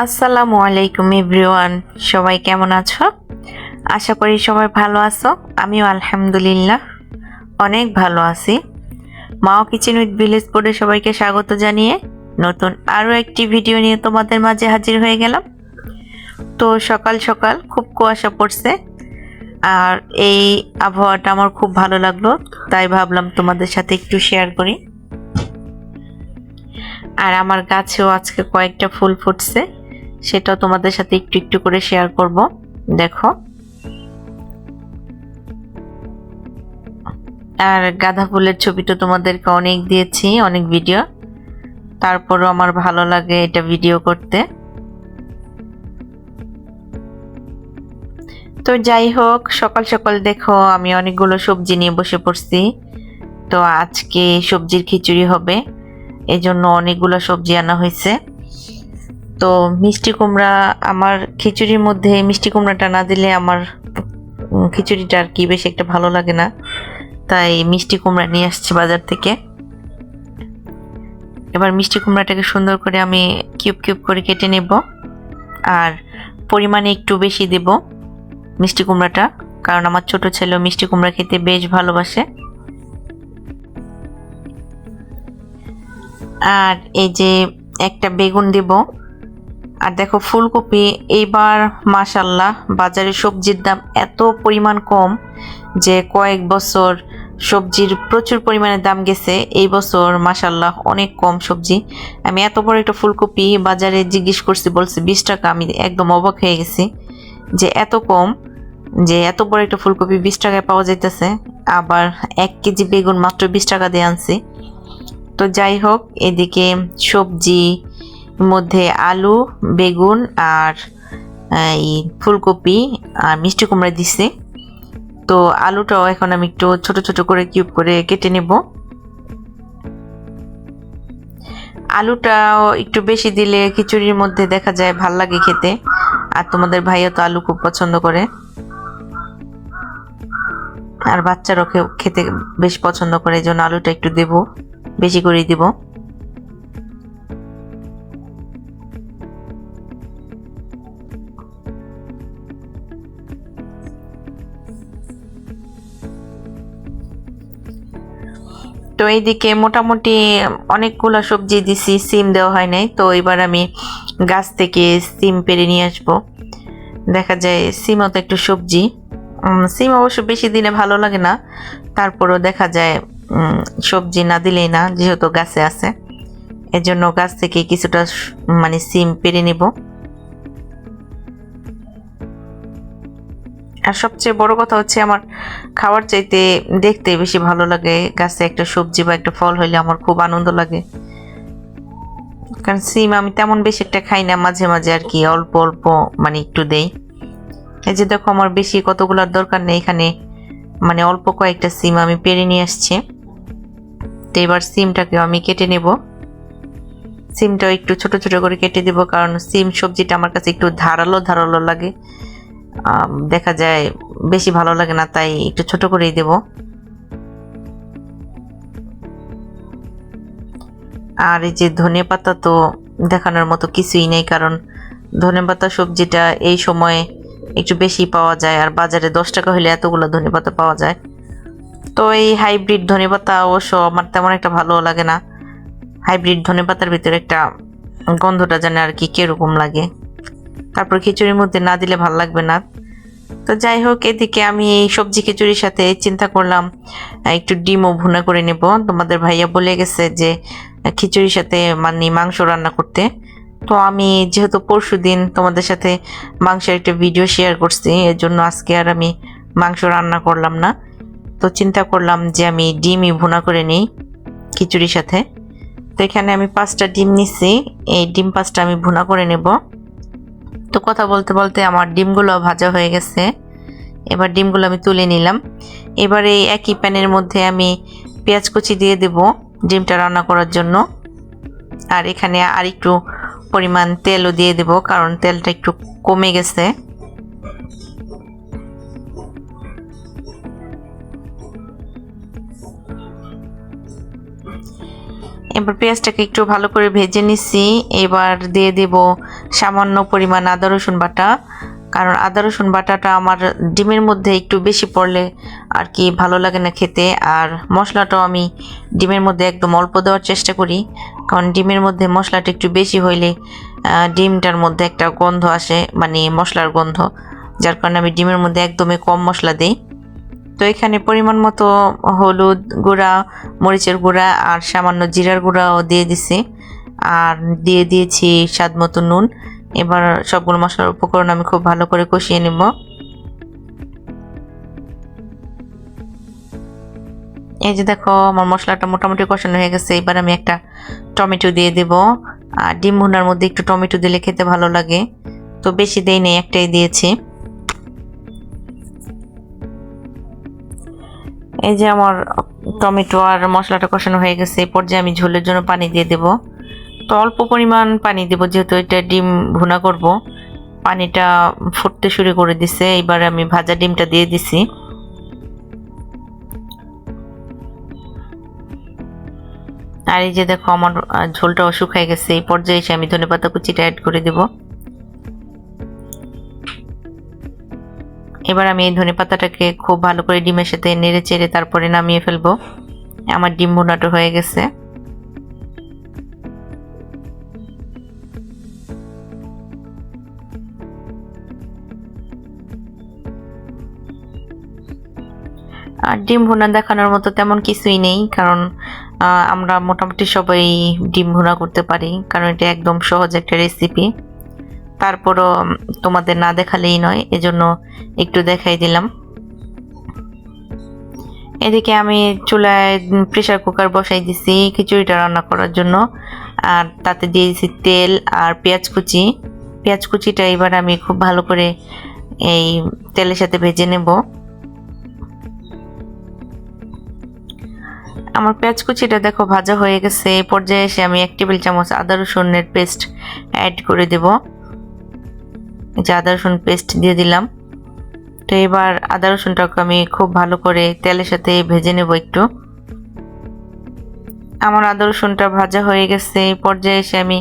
আসসালামু আলাইকুম এভরিওয়ান, সবাই কেমন আছো? আশা করি সবাই ভালো আছো, আমিও আলহামদুলিল্লাহ অনেক ভালো আছি। মাও কিচেন উইথ ভিলেজ পড়ে সবাইকে স্বাগত জানিয়ে নতুন আরও একটি ভিডিও নিয়ে তোমাদের মাঝে হাজির হয়ে গেলাম। তো সকাল সকাল খুব কুয়াশা পড়ছে, আর এই আবহাওয়াটা আমার খুব ভালো লাগল, তাই ভাবলাম তোমাদের সাথে একটু শেয়ার করি। আর আমার গাছেও আজকে কয়েকটা ফুল ফুটছে। সেটাও তোমাদের সাথে একটু একটু করে শেয়ার করব। দেখো। আর গাঁদা ফুলের ছবি তো তোমাদেরকে অনেক দিয়েছি, অনেক ভিডিও তারপরও আমার ভালো লাগে এটা ভিডিও করতে। তো যাই হোক, সকাল সকাল দেখো, আমি অনেকগুলো সবজি নিয়ে বসে পড়ছি। তো আজকে সবজির খিচুড়ি হবে এই জন্য অনেকগুলো সবজি আনা হয়েছে। তো মিষ্টি কুমড়া আমার খিচুড়ির মধ্যে মিষ্টি কুমড়াটা না দিলে আমার খিচুড়িটা আর কি বেশি একটা ভালো লাগে না। তাই মিষ্টি কুমড়া নিয়ে আসছি বাজার থেকে। এবার মিষ্টি কুমড়াটাকে সুন্দর করে আমি কিউব কিউব করে কেটে নেব। আর পরিমাণে একটু বেশি দেব মিষ্টি কুমড়াটা, কারণ আমার ছোট ছেলেও মিষ্টি কুমড়া খেতে বেশ ভালোবাসে। আর এই যে একটা বেগুন দেব। আর দেখো ফুলকপি, এইবার মাশাল্লাহ বাজারে সবজির দাম এত পরিমাণ কম যে কয়েক বছর সবজির প্রচুর পরিমাণে দাম গেছে, এই বছর মাশাল্লাহ অনেক কম সবজি। আমি এত বড় একটা ফুলকপি বাজারে জিজ্ঞেস করছি, বলছে বিশ টাকা, আমি একদম অবাক হয়ে গেছি যে এত কম, যে এত বড় একটা ফুলকপি বিশ টাকায় পাওয়া যাইতেছে, আবার এক কেজি বেগুন মাত্র বিশ টাকা দিয়ে আনছি। তো যাই হোক, এদিকে সবজি মধ্যে আলু, বেগুন আর এই ফুলকপি আর মিষ্টি কুমড়া দিছি। তো আলুটাও এখন আমি একটু ছোট ছোট করে কিউব করে কেটে নেব। আলুটাও একটু বেশি দিলে খিচুড়ির মধ্যে দেখা যায় ভালো লাগে খেতে। আর তোমাদের ভাইও তো আলু খুব পছন্দ করে। আর বাচ্চারাও খেতে বেশ পছন্দ করে, এই জন্য আলুটা একটু দেব, বেশি করে দিব। তো এইদিকে মোটামুটি অনেকগুলো সবজি দিছি, সিম দেওয়া হয় নাই, তো এবার আমি গাছ থেকে সিম পেরে নিয়ে আসব। দেখা যায় সিমও তো একটু সবজি। সিম অবশ্য বেশি দিনে ভালো লাগে না, তারপরও দেখা যায় সবজি না দিলেই না, যেহেতু গাছে আছে, এজন্য গাছ থেকে কিছুটা মানে সিম পেরে নিব। আর সবচেয়ে বড় কথা হচ্ছে আমার খাওয়ার চাইতে দেখতে বেশি ভালো লাগে। গাছে একটা সবজি বা একটা ফল হইলে আমার খুব আনন্দ লাগে। কারণ সিম আমি তেমন বেশি একটা খাই না, মাঝে মাঝে আর কি অল্প অল্প মানে একটু দেই। এই যে দেখো আমার বেশি কতগুলোর দরকার নেই, এখানে মানে অল্প কয়েকটা সিম আমি পেরে নিয়ে আসছি। তো এবার সিমটাকে আমি কেটে নেব। সিমটাও একটু ছোট ছোট করে কেটে দেব, কারণ সিম সবজিটা আমার কাছে একটু ধারালো ধারালো লাগে। দেখা যায় বেশি ভালো লাগে না, তাই একটু ছোট করেই দেব। আর এই যে ধনে পাতা তো দেখানোর মতো কিছুই নেই, কারণ ধনে পাতা সবজিটা এই সময়ে একটু বেশি পাওয়া যায়, আর বাজারে দশ টাকা হলে এতগুলো ধনে পাতা পাওয়া যায়। তো এই হাইব্রিড ধনে পাতা অবশ্য আমার তেমন একটা ভালো লাগে না। হাইব্রিড ধনে পাতার ভিতরে একটা গন্ধটা জানে আর কি কীরকম লাগে। তারপর খিচুড়ির মধ্যে না দিলে ভালো লাগবে না। তো যাই হোক, এদিকে আমি এই সবজি খিচুড়ির সাথে চিন্তা করলাম একটু ডিমও ভুনা করে নেব। তোমাদের ভাইয়া বলে গেছে যে, খিচুড়ির সাথে মানে মাংস রান্না করতে। তো আমি যেহেতু পরশু দিন তোমাদের সাথে মাংসের একটা ভিডিও শেয়ার করছি এর জন্য আজকে আর আমি মাংস রান্না করলাম না। তো চিন্তা করলাম যে আমি ডিমই ভুনা করে নিই খিচুড়ির সাথে। তো এখানে আমি পাঁচটা ডিম নিচ্ছি, এই ডিম পাঁচটা আমি ভুনা করে নেব। তো কথা বলতে বলতে আমার ডিমগুলো ভাজা হয়ে গেছে। এবার ডিমগুলো আমি তুলে নিলাম। এবার এই একই প্যানের মধ্যে আমি পেঁয়াজ কুচি দিয়ে দেব ডিমটা রান্না করার জন্য। আর এখানে আর একটু পরিমাণ তেলও দিয়ে দেব, কারণ তেলটা একটু কমে গেছে। এবার পেঁয়াজটাকে একটু ভালো করে ভেজে নিচ্ছি এবার দিয়ে দেব সামান্য পরিমাণ আদা, রসুন বাটা। কারণ আদা, রসুন বাটাটা আমার ডিমের মধ্যে একটু বেশি পড়লে আর কি ভালো লাগে না খেতে। আর মশলাটাও আমি ডিমের মধ্যে একদম অল্প দেওয়ার চেষ্টা করি। কারণ ডিমের মধ্যে মশলাটা একটু বেশি হইলে ডিমটার মধ্যে একটা গন্ধ আসে মানে মশলার গন্ধ। যার কারণে আমি ডিমের মধ্যে একদমই কম মশলা দিই। তো এখানে পরিমাণ মতো হলুদ গুঁড়া, মরিচের গুঁড়া আর সামান্য জিরার গুঁড়াও দিয়ে দিছি। আর দিয়ে দিয়েছি স্বাদ মতো নুন। এবার সবগুলো মশলার উপকরণ আমি খুব ভালো করে কষিয়ে নেব। এই যে দেখো, আমার মশলাটা মোটামুটি কষানো হয়ে গেছে। এবার আমি একটা টমেটো দিয়ে দেব। আর ডিম ভুনার মধ্যে একটু টমেটো দিলে খেতে ভালো লাগে। তো বেশি দেই নেই, একটাই দিয়েছি। এই যে আমার টমেটো আর মশলাটা কষানো হয়ে গেছে। এই পর্যায়ে আমি ঝোলের জন্য পানি দিয়ে দেব। তো অল্প পরিমাণ পানি দেব যেহেতু এটা ডিম ভুনা করব। পানিটা ফুটতে শুরু করে দিছে এবার আমি ভাজা ডিমটা দিয়ে দিছি। আর এই যে দেখো আমার আহ, ঝোলটাও শুকায় গেছে এই পর্যায়ে এসে আমি ধনেপাতা কুচিটা অ্যাড করে দেব। এবার আমি এই ধনে পাতাটাকে খুব ভালো করে ডিমের সাথে নেড়ে চেড়ে তারপরে নামিয়ে ফেলব। আমার ডিম ভুনাটা হয়ে গেছে। আর ডিম ভুনা দেখানোর মতো তেমন কিছুই নেই, কারণ আমরা মোটামুটি সবাই ডিম ভুনা করতে পারি, কারণ এটা একদম সহজ একটা রেসিপি তারপরও তোমাদের না দেখালেই নয়, এজন্য একটু দেখাই দিলাম। এদিকে আমি চুলায় প্রেসার কুকার বসাই দিছি খিচুড়িটা রান্না করার জন্য, আর তাতে দিয়ে দিছি তেল আর পেঁয়াজ কুচি। পেঁয়াজ কুচিটা এবার আমি খুব ভালো করে এই তেলের সাথে ভেজে নেব। আমার পেঁয়াজ কুচিটা দেখো ভাজা হয়ে গেছে। এই পর্যায়ে এসে আমি এক টেবিল চামচ আদা রসুনের পেস্ট অ্যাড করে দেব। যে আদা রসুন পেস্ট দিয়ে দিলাম। তো এবার আদা রসুনটাকে আমি খুব ভালো করে তেলের সাথে ভেজে নেব একটু। আমার আদা রসুনটা ভাজা হয়ে গেছে। এই পর্যায়ে এসে আমি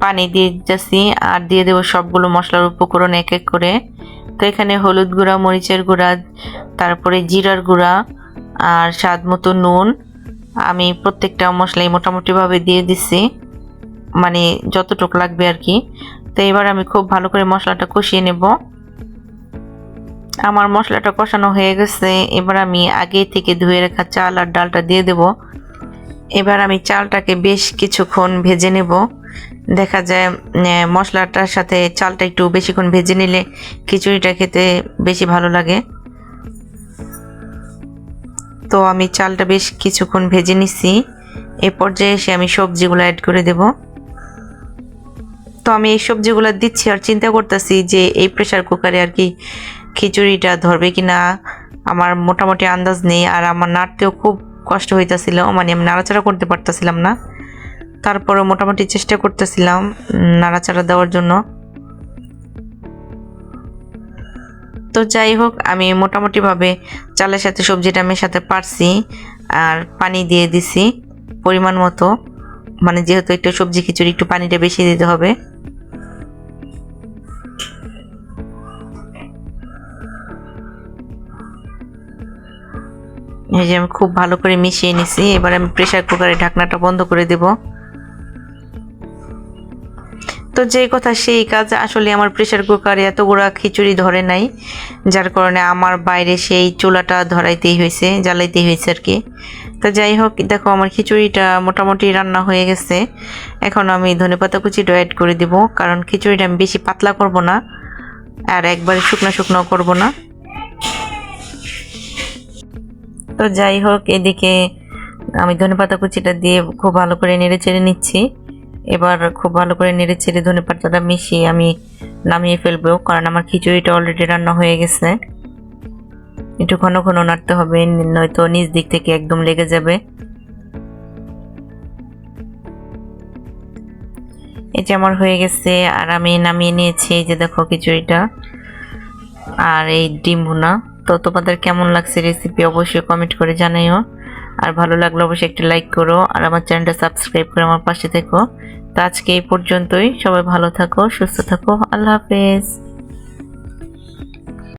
পানি দিয়ে দিতেছি আর দিয়ে দেবো সবগুলো মশলার উপকরণ এক এক করে। তো এখানে হলুদ গুঁড়া, মরিচের গুঁড়া, তারপরে জিরার গুঁড়া আর স্বাদ মতো নুন। আমি প্রত্যেকটা মশলাই মোটামুটিভাবে দিয়ে দিছি। মানে যতটুকু লাগবে আর কি। তো এবার আমি খুব ভালো করে মশলাটা কষিয়ে নেব। আমার মশলাটা কষানো হয়ে গেছে। এবার আমি আগে থেকে ধুয়ে রাখা চাল আর ডালটা দিয়ে দেব। এবার আমি চালটাকে বেশ কিছুক্ষণ ভেজে নেব। দেখা যায় মশলাটার সাথে চালটা একটু বেশিক্ষণ ভেজে নিলে খিচুড়িটা খেতে বেশি ভালো লাগে। তো আমি চালটা বেশ কিছুক্ষণ ভেজে নিছি। এ পর্যায়ে এসে আমি সবজিগুলো অ্যাড করে দেব। তো আমি এই সবজিগুলো দিচ্ছি আর চিন্তা করতেছি যে এই প্রেসার কুকারে আর কি খিচুড়িটা ধরবে কি না আমার মোটামুটি আন্দাজ নেই আর আমার নাড়তেও খুব কষ্ট হইতেছিল। মানে আমি নাড়াচাড়া করতে পারতেছিলাম না। তারপরে মোটামুটি চেষ্টা করতেছিলাম নাড়াচাড়া দেওয়ার জন্য। তো যাই হোক, আমি মোটামুটিভাবে চালের সাথে সবজিটা মেশাতে পারছি আর পানি দিয়ে দিছি পরিমাণ মতো। মানে যেহেতু একটু সবজি খিচুড়ি, একটু পানিটা বেশি দিতে হবে। এই যে আমি খুব ভালো করে মিশিয়ে নিছি। এবার আমি প্রেসার কুকারে ঢাকনাটা বন্ধ করে দেব। তো যেই কথা সেই কাজ আসলে আমার প্রেসার কুকারে এতগুলা খিচুড়ি ধরে নাই, যার কারণে আমার বাইরে সেই চুলাটা ধরাইতেই হয়েছে, জ্বালাইতেই হয়েছে আর কি। তো যাই হোক, দেখো আমার খিচুড়িটা মোটামুটি রান্না হয়ে গেছে। এখন আমি ধনেপাতা কুচিটা অ্যাড করে দিব, কারণ খিচুড়িটা আমি বেশি পাতলা করব না, আর একবারে শুকনো শুকনো করব না। তো যাই হোক, এদিকে আমি ধনেপাতা কুচিটা দিয়ে খুব ভালো করে নেড়ে চেড়ে নিচ্ছি। এবার খুব ভালো করে নেড়ে চেড়ে ধনেপাতাটা মিশিয়ে আমি নামিয়ে ফেলব, কারণ আমার খিচুড়িটা অলরেডি রান্না হয়ে গেছে। একটু ঘন ঘন নাড়তে হবে, নয়তো নিচ দিক থেকে একদম লেগে যাবে। এই যে আমার হয়ে গেছে, আর আমি নামিয়ে নিয়েছি, এই যে দেখো খিচুড়িটা। আর এই ডিম ভুনা। তো তোমাদের কেমন লাগছে রেসিপি অবশ্যই কমেন্ট করে জানাইও। আর ভালো লাগলে অবশ্যই একটা লাইক করো আর আমার চ্যানেলটা সাবস্ক্রাইব করে আমার পাশে থেকো। তো আজকে এই পর্যন্তই। সবাই ভালো থাকো, সুস্থ থাকো। আল্লাহ হাফেজ।